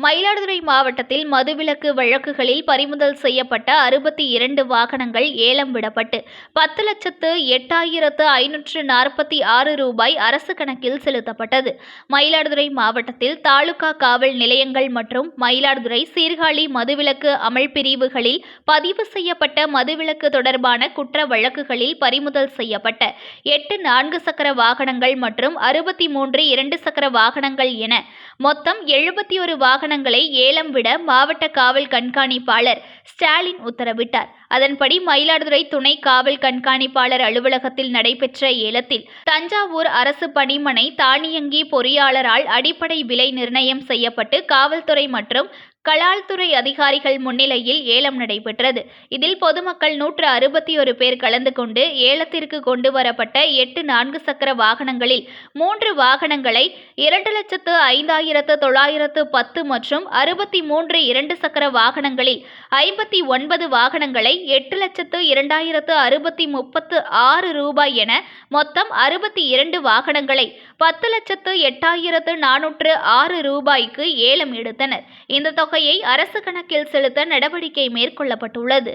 மயிலாடுதுறை மாவட்டத்தில் மதுவிலக்கு வழக்குகளில் பறிமுதல் செய்யப்பட்ட அறுபத்தி இரண்டு வாகனங்கள் ஏலம் விடப்பட்டு பத்து லட்சத்து எட்டாயிரத்து ஐநூற்று நாற்பத்தி ஆறு ரூபாய் அரசு கணக்கில் செலுத்தப்பட்டது. மயிலாடுதுறை மாவட்டத்தில் தாலுகா காவல் நிலையங்கள் மற்றும் மயிலாடுதுறை சீர்காழி மதுவிலக்கு அமல் பிரிவுகளில் பதிவு செய்யப்பட்ட மதுவிலக்கு தொடர்பான குற்ற வழக்குகளில் பறிமுதல் செய்யப்பட்ட எட்டு நான்கு சக்கர வாகனங்கள் மற்றும் அறுபத்தி மூன்று இரண்டு சக்கர வாகனங்கள் என மொத்தம் எழுபத்தி ஒரு வாகனங்களை ஏலம் விட மாவட்ட காவல் கண்காணிப்பாளர் ஸ்டாலின் உத்தரவிட்டார். அதன்படி மயிலாடுதுறை துணை காவல் கண்காணிப்பாளர் அலுவலகத்தில் நடைபெற்ற ஏலத்தில் தஞ்சாவூர் அரசு பணிமனை தானியங்கி பொறியாளரால் அடிப்படை விலை நிர்ணயம் செய்யப்பட்டு காவல்துறை மற்றும் கலால்துறை அதிகாரிகள் முன்னிலையில் ஏலம் நடைபெற்றது. இதில் பொதுமக்கள் நூற்று அறுபத்தி ஒரு பேர் கலந்து கொண்டு ஏலத்திற்கு கொண்டு வரப்பட்ட எட்டு நான்கு சக்கர வாகனங்களில் மூன்று வாகனங்களை இரண்டு லட்சத்து ஐந்தாயிரத்து தொள்ளாயிரத்து பத்து மற்றும் அறுபத்தி மூன்று இரண்டு சக்கர வாகனங்களில் ஐம்பத்தி ஒன்பது வாகனங்களை எட்டு லட்சத்து இரண்டாயிரத்து அறுபத்தி முப்பத்து ஆறு ரூபாய் என மொத்தம் அறுபத்தி இரண்டு வாகனங்களை பத்து லட்சத்து எட்டாயிரத்து நானூற்று ஆறு ரூபாய்க்கு ஏலம் எடுத்தனர். இந்த தொகையை அரசு கணக்கில் செலுத்த நடவடிக்கை மேற்கொள்ளப்பட்டுள்ளது.